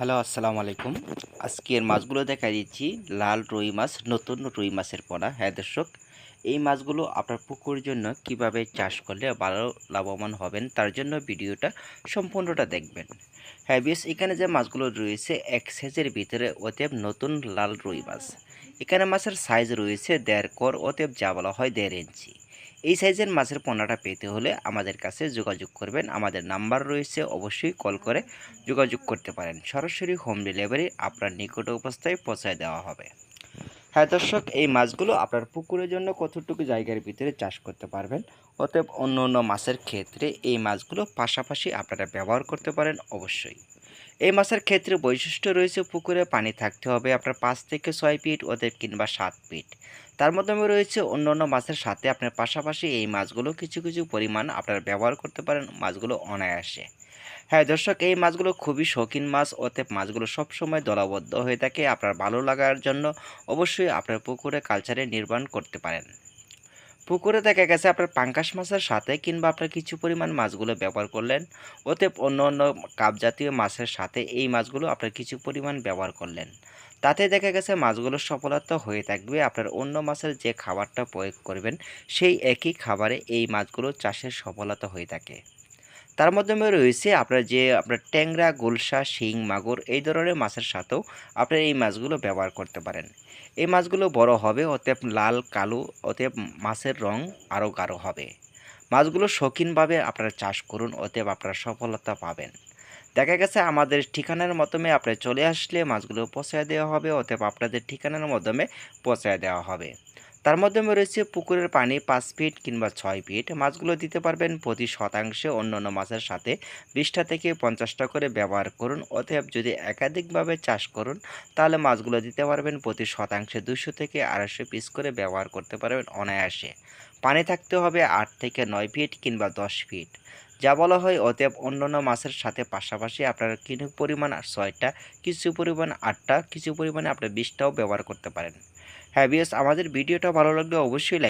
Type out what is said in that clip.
Hello, আসসালামু আলাইকুম। আজকের মাছগুলো দেখা দিচ্ছি। লাল রুই মাছ, নতুন রুই মাছের পোনা। হ্যাঁ দর্শক, এই মাছগুলো আপনার পুকুরের জন্য কীভাবে চাষ করলে ভালো লাভবান হবেন, তার জন্য ভিডিওটা সম্পূর্ণটা দেখবেন। হ্যাঁ বেশ এখানে যে মাছগুলো রয়েছে, এক সাইজের ভিতরে অতএব নতুন লাল রুই মাছ। এখানে মাছের সাইজ রয়েছে দেড় কর, অতএব যা বলা হয় দেড় ইঞ্চি। এই সাইজের মাছের পোনাটা পেতে হলে আমাদের কাছে যোগাযোগ করবেন। আমাদের নাম্বার রয়েছে, অবশ্যই কল করে যোগাযোগ করতে পারেন। সরাসরি হোম ডেলিভারি আপনার নিকট অবস্থায় পৌঁছায় দেওয়া হবে। হ্যাঁ দর্শক, এই মাছগুলো আপনার পুকুরের জন্য কতটুকু জায়গার ভিতরে চাষ করতে পারবেন? অতএব অন্য অন্য মাছের ক্ষেত্রে এই মাছগুলো পাশাপাশি আপনারা ব্যবহার করতে পারেন অবশ্যই। এই মাছের ক্ষেত্রে বৈশিষ্ট্য রয়েছে পুকুরে পানি থাকতে হবে, আপনার পাঁচ থেকে ছয় ফিট অতএব কিংবা সাত ফিট তার মাধ্যমে রয়েছে অন্য অন্য মাছের সাথে আপনার পাশাপাশি এই মাছগুলো কিছু কিছু পরিমাণ আপনারা ব্যবহার করতে পারেন, মাছগুলো অনায়াসে। হ্যাঁ দর্শক, এই মাছগুলো খুবই শৌখিন মাছ, অতএব মাছগুলো সবসময় দলাবদ্ধ হয়ে থাকে, আপনার ভালো লাগার জন্য অবশ্যই আপনার পুকুরে কালচারে নির্মাণ করতে পারেন। পুকুরে দেখা গেছে আপনার পাঙ্কাশ মাছের সাথে কিংবা আপনার কিছু পরিমাণ মাছগুলো ব্যবহার করলেন। ওতে অন্য অন্য কাপ জাতীয় মাছের সাথে এই মাছগুলো আপনার কিছু পরিমাণ ব্যবহার করলেন। তাতে দেখা গেছে মাছগুলো সফলতা হয়ে থাকবে। আপনার অন্য মাছের যে খাবারটা প্রয়োগ করবেন, সেই একই খাবারে এই মাছগুলো চাষের সফলতা হয়ে থাকে। তার মাধ্যমে রয়েছে আপনার যে আপনার ট্যাংরা, গোলসা, শিং, মাগুর এই ধরনের মাছের সাথেও আপনার এই মাছগুলো ব্যবহার করতে পারেন। এই মাছগুলো বড় হবে, অতএব লাল, কালো, অতএব মাছের রং আরও গাঢ় হবে। মাছগুলো শৌখিনভাবে আপনারা চাষ করুন, অতএব আপনারা সফলতা পাবেন। দেখা গেছে আমাদের ঠিকানার মাধ্যমে আপনি চলে আসলে মাছগুলো পচায় দেওয়া হবে, অতএব আপনাদের ঠিকানার মাধ্যমে পচায় দেওয়া হবে। তার মাধ্যমে রয়েছে পুকুরের পানি পাঁচ ফিট কিংবা ছয় ফিট। মাছগুলো দিতে পারবেন প্রতি শতাংশে অন্যান্য মাছের সাথে। বিশটা থেকে পঞ্চাশটা করে ব্যবহার করুন। অতএব যদি একাধিকভাবে চাষ করুন, তাহলে মাছগুলো দিতে পারবেন প্রতি শতাংশে দুশো থেকে আড়াইশো পিস করে ব্যবহার করতে পারবেন অনায়াসে। পানি থাকতে হবে আট থেকে নয় ফিট কিংবা দশ ফিট। যা বলা হয় অতএব অন্যান্য মাছের সাথে পাশাপাশি আপনারা কিছু পরিমাণ ছয়টা, কিছু পরিমাণ আটটা, কিছু পরিমাণে আপনার বিশটাও ব্যবহার করতে পারেন। হ্যাঁ বিএস আমাদের ভিডিওটা ভালো লাগলে অবশ্যই